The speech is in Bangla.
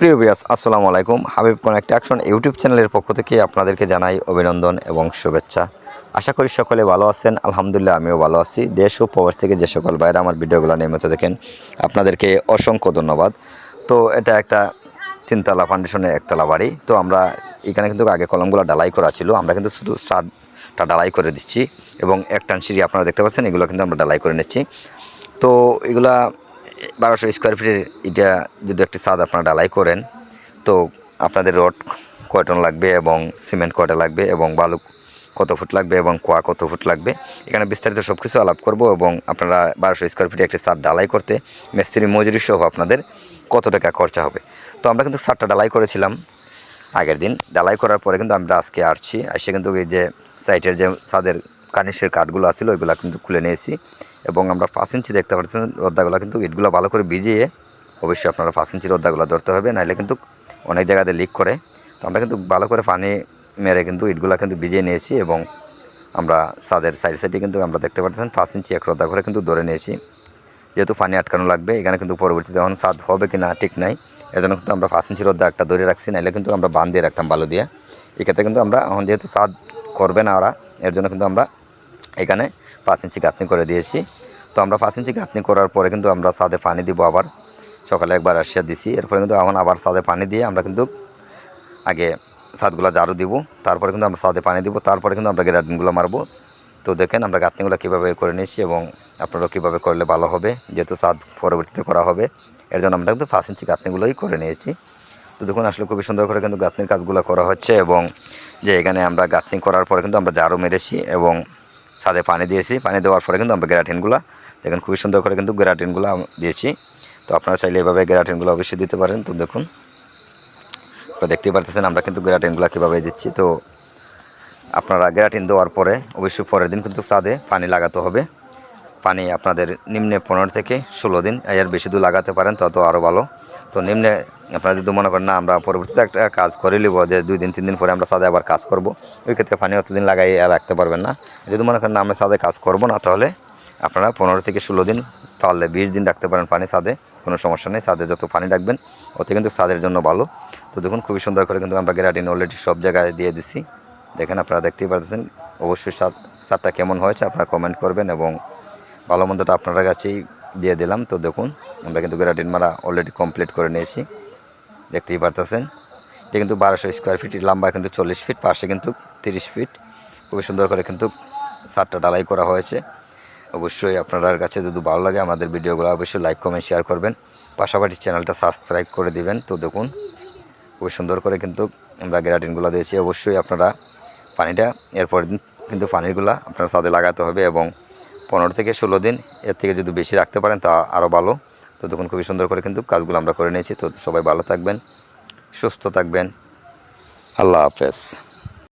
প্রিয় বিয়াস আসসালামু আলাইকুম। হাবিব কানেক্ট অ্যাকশন ইউটিউব চ্যানেলের পক্ষ থেকে আপনাদেরকে জানাই অভিনন্দন এবং শুভেচ্ছা। আশা করি সকলে ভালো আছেন। আলহামদুলিল্লাহ, আমিও ভালো আছি। দেশ ও প্রবাস থেকে যে সকল বাইরে আমার ভিডিওগুলো নিয়মিত দেখেন, আপনাদেরকে অসংখ্য ধন্যবাদ। তো এটা একটা তিনতলা ফাউন্ডেশনের একতলা বাড়ি। তো আমরা এখানে কিন্তু আগে কলমগুলো ডালাই করা ছিল। আমরা কিন্তু শুধু সাদটা ডালাই করে দিচ্ছি এবং একটান সিঁড়ি আপনারা দেখতে পাচ্ছেন, এগুলো কিন্তু আমরা ডালাই করে নিচ্ছি। তো এগুলা বারোশো স্কোয়ার ফিটের এটা যদি একটি ছাদ আপনারা ডালাই করেন, তো আপনাদের রড কয় টন লাগবে এবং সিমেন্ট কয়টা লাগবে এবং বালু কত ফুট লাগবে এবং কোয়া কত ফুট লাগবে, এখানে বিস্তারিত সব কিছু আলাপ করব এবং আপনারা বারোশো স্কোয়ার ফিটে একটি ছাদ ডালাই করতে মিস্ত্রি, মজুরি সহ আপনাদের কত টাকা খরচা হবে। তো আমরা কিন্তু ছাদটা ডালাই করেছিলাম আগের দিন। ডালাই করার পরে কিন্তু আমরা আজকে আসছি। এসে কিন্তু এই যে সাইটের যে ছাদের কার্নিশের কাঠগুলো আছিল, ওইগুলো কিন্তু খুলে নিয়েছি। এবং আমরা পাঁচ ইঞ্চি দেখতে পাচ্ছেন রদ্দাগুলো কিন্তু ইটগুলো ভালো করে ভিজিয়ে অবশ্যই আপনারা পাঁচ ইঞ্চি রদ্দাগুলো ধরতে হবে নাহলে কিন্তু অনেক জায়গাতে লিক করে। তো আমরা কিন্তু ভালো করে পানি মেরে কিন্তু ইটগুলো কিন্তু ভিজিয়ে নিয়েছি এবং আমরা ছাদের সাইড সাইডে কিন্তু আমরা দেখতে পাচ্ছেন পাঁচ ইঞ্চি এক রদ্দা করে কিন্তু ধরে নিয়েছি। যেহেতু পানি আটকানো লাগবে, এখানে কিন্তু পরবর্তীতে এখন ছাদ হবে কি না ঠিক নাই। এর জন্য কিন্তু আমরা পাঁচ ইঞ্চি রোদ্দা একটা ধরে রাখছি নাহলে কিন্তু আমরা বান দিয়ে রাখতাম বালু দিয়ে। এক্ষেত্রে কিন্তু আমরা এখন যেহেতু ছাদ করবে না ওরা। এর জন্য কিন্তু আমরা এখানে পাঁচ ইঞ্চি গাঁথনি করে দিয়েছি। তো আমরা পাঁচ ইঞ্চি গাঁথনি করার পরে কিন্তু আমরা ছাদে পানি দিব আবার। সকালে একবার আসিয়া দিছি। এরপরে কিন্তু এখন আবার ছাদে পানি দিয়ে আমরা কিন্তু আগে ছাদগুলো ঝাড়ু দিব। তারপরে কিন্তু আমরা ছাদে পানি দিব। তারপরে কিন্তু আমরা গ্রাডিনগুলো মারবো। তো দেখেন আমরা গাঁথনিগুলো কীভাবে করে নিয়েছি এবং আপনারা কীভাবে করলে ভালো হবে। যেহেতু ছাদ পরবর্তীতে করা হবে। এর জন্য আমরা কিন্তু পাঁচ ইঞ্চি গাঁথনিগুলোই করে নিয়েছি। তো দেখুন, আসলে খুবই সুন্দর করে কিন্তু গাঁথনির কাজগুলো করা হচ্ছে এবং যে এখানে আমরা গাঁথনি করার পরে কিন্তু আমরা জারও মেরেছি এবং ছাদে পানি দিয়েছি। পানি দেওয়ার পরে কিন্তু আমরা গ্রাটিনগুলো, দেখুন, খুবই সুন্দর করে কিন্তু গ্রাটিনগুলো দিয়েছি। তো আপনারা চাইলে এভাবে গ্রাটিনগুলো অবশ্যই দিতে পারেন। তো দেখুন, আপনারা দেখতেই পারতেছেন আমরা কিন্তু গ্রাটিনগুলো কীভাবে দিচ্ছি। তো আপনারা গ্রাটিন দেওয়ার পরে, অবশ্যই পরের দিন কিন্তু ছাদে পানি লাগাতে হবে। পানি আপনাদের নিম্নে পনেরো থেকে ষোলো দিন এর বেশি দূর লাগাতে পারেন, তত আরও ভালো। তো নিম্নে আপনারা যদি মনে করেন, না, আমরা পরবর্তীতে একটা কাজ করে নিব, যে দুই দিন, তিন দিন পরে আমরা সাদে আবার কাজ করব, ওই ক্ষেত্রে পানি অতদিন লাগাই আর রাখতে পারবেন না। যদি মনে করেন, না, আমরা সাদে কাজ করব না, তাহলে আপনারা পনেরো থেকে ষোলো দিন পারলে বিশ দিন রাখতে পারেন পানি ছাদে কোনো সমস্যা নেই। ছাদে যত পানি রাখবেন ওতে কিন্তু ছাদের জন্য ভালো। তো দেখুন, খুবই সুন্দর করে কিন্তু আমরা গ্যারাটিন অলরেডি সব জায়গায় দিয়ে দিচ্ছি দেখেন, আপনারা দেখতেই পারতেছেন, অবশ্যই সাত সাতটা কেমন হয়েছে, আপনারা কমেন্ট করবেন এবং ভালো মন্দটা আপনার কাছেই দিয়ে দিলাম। তো দেখুন, আমরা কিন্তু গ্যারাটিন মারা অলরেডি কমপ্লিট করে নিয়েছি। দেখতেই পারতেছেন। এটা কিন্তু বারোশো স্কোয়ার ফিট লম্বা কিন্তু চল্লিশ ফিট পাশে কিন্তু তিরিশ ফিট খুবই সুন্দর করে কিন্তু সারটা ডালাই করা হয়েছে। অবশ্যই আপনার কাছে যদি ভালো লাগে আমাদের ভিডিওগুলো, অবশ্যই লাইক কমেন্ট শেয়ার করবেন। পাশাপাশি চ্যানেলটা সাবস্ক্রাইব করে দিবেন। তো দেখুন, খুবই সুন্দর করে কিন্তু আমরা গ্যারাটিনগুলো দিয়েছি। অবশ্যই আপনারা পানিটা, এরপর দিন কিন্তু পানিগুলো আপনার ছাদে লাগাতে হবে এবং পনেরো থেকে ষোলো দিন এর থেকে যদি বেশি রাখতে পারেন তা আরও ভালো। তো তখন খুবই সুন্দর করে কিন্তু কাজগুলো আমরা করে নিয়েছি। তো সবাই ভালো থাকবেন, সুস্থ থাকবেন। আল্লাহ হাফেজ।